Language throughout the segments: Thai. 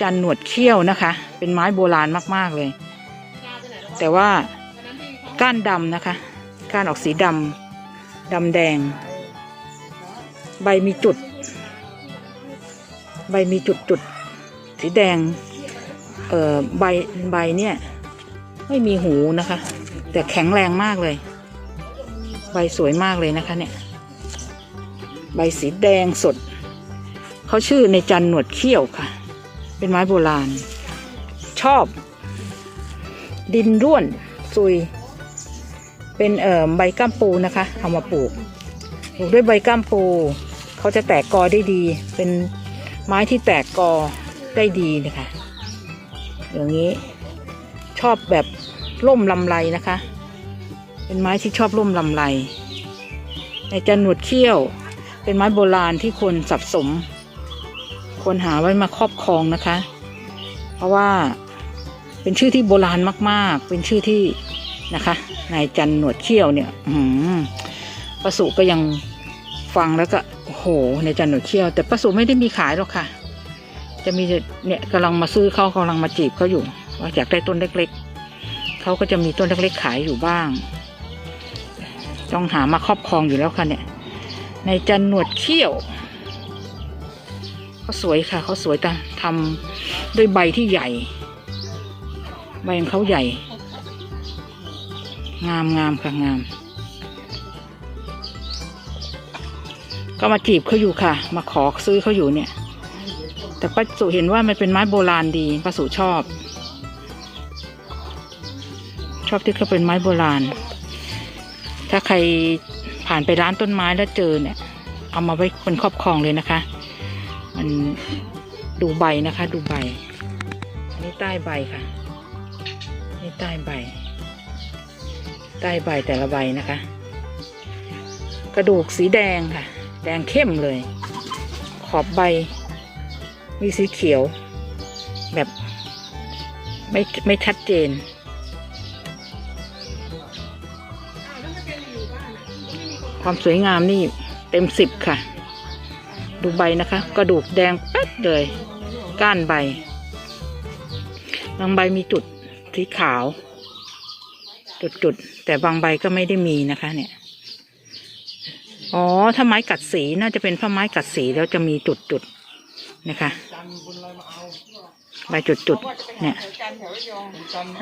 จันหนวดเขี้ยวนะคะ เป็นไม้โบราณมากๆเลย แต่ว่าก้านดำนะคะก้านออกสีดำดำแดง ใบมีจุด ใบมีจุดจุดสีแดงเอ่อใบใบเนี่ยไม่มีหูนะคะ แต่แข็งแรงมากเลย ใบสวยมากเลยนะคะเนี่ยใบสีแดงสด เขาชื่อในจันหนวดเขี้ยวค่ะ เป็นไม้โบราณ ชอบ ดินร่วนซุย เป็นเอ่อใบก้ามปูนะคะ เอามาปลูก ปลูกด้วยใบก้ามปู เขาจะแตกกอได้ดี เป็นไม้ที่แตกกอได้ดีนะคะ อย่างนี้ชอบแบบร่มลำไรนะคะ เป็นไม้ที่ชอบร่มลำไรในจันหนวดเขี้ยว เป็นไม้โบราณที่คนสับสม คนหาไว้มาครอบครองนะคะ เพราะว่าเป็นชื่อที่โบราณมาก ๆ เป็นชื่อที่นะคะนายจันหนวดเขี้ยวเนี่ยอืมประสุก็ยังฟังแล้วก็โอ้โหนายจันหนวดเขี้ยว แต่ประสุไม่ได้มีขายหรอกค่ะ จะมีเนี่ยกำลังมาซื้อเขากำลังมาจีบเขาอยู่ว่าอยากได้ต้นเล็ก ๆเขาก็จะมีต้นเล็ก ๆ ขายอยู่บ้าง ต้องหามาครอบครองอยู่แล้วค่ะเนี่ยในจันหนวดเขี้ยว เขาสวยค่ะเขาสวยแต่ทำด้วยใบที่ใหญ่ ใบของเขาใหญ่ งามงามค่ะงาม ก็มาจีบเขาอยู่ค่ะ มาขอซื้อเขาอยู่เนี่ย แต่ป้าสุเห็นว่ามันเป็นไม้โบราณดีป้าสุชอบ ชอบที่เขาเป็นไม้โบราณ ถ้าใครผ่านไปร้านต้นไม้แล้วเจอเนี่ย เอามาไว้คนครอบครองเลยนะคะ มันดูใบนะคะ ดูใบ อันนี้ใต้ใบค่ะ นี่ใต้ใบ ใต้ใบแต่ละใบนะคะ กระดูกสีแดงค่ะ แดงเข้มเลย ขอบใบ มีสีเขียว แบบไม่ไม่ชัดเจนความสวยงามนี่เต็มสิบค่ะ ดูใบนะคะ กระดูกแดงแป๊ดเลย ก้านใบบางใบมีจุดสีขาว จุดๆ แต่บางใบก็ไม่ได้มีนะคะ เนี่ย อ๋อ ถ้าไม้กัดสีน่าจะเป็นผ้าไม้กัดสีแล้วจะมีจุดๆ นะคะ ใบจุดๆ เนี่ย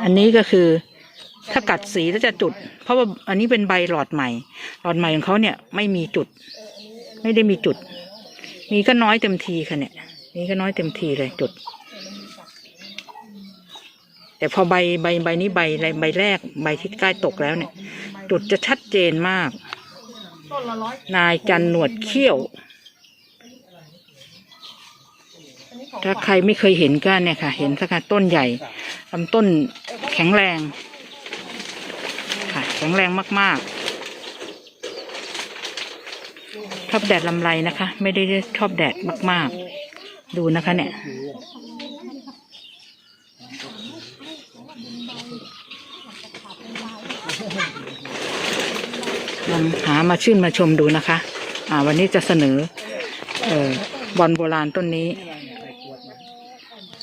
อันนี้ก็คือถ้ากัดสีแล้วจะจุด เพราะว่าอันนี้เป็นใบหลอดใหม่ หลอดใหม่ของเขาเนี่ยไม่มีจุด ไม่ได้มีจุด มีก็น้อยเต็มทีค่ะเนี่ยมีก็น้อยเต็มทีเลยจุด แต่พอใบใบใบนี้ใบใบแรกใบที่ใกล้ตกแล้วเนี่ย จุดจะชัดเจนมาก นายจันหนวดเขี้ยว ถ้าใครไม่เคยเห็นก็เนี่ยค่ะ เห็นสักต้นใหญ่ลำต้นแข็งแรง ค่ะ แข็งแรงมาก ๆ ชอบแดดลำไรนะคะ ไม่ได้ชอบแดดมาก ๆ ดูนะคะเนี่ยลองหามาชื่นมาชมดูนะคะ อ่า วันนี้จะเสนอ เอ่อบอลโบราณต้นนี้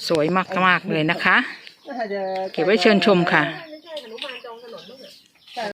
สวยมาก ๆ เลยนะคะ เก็บไว้เชิญชมค่ะ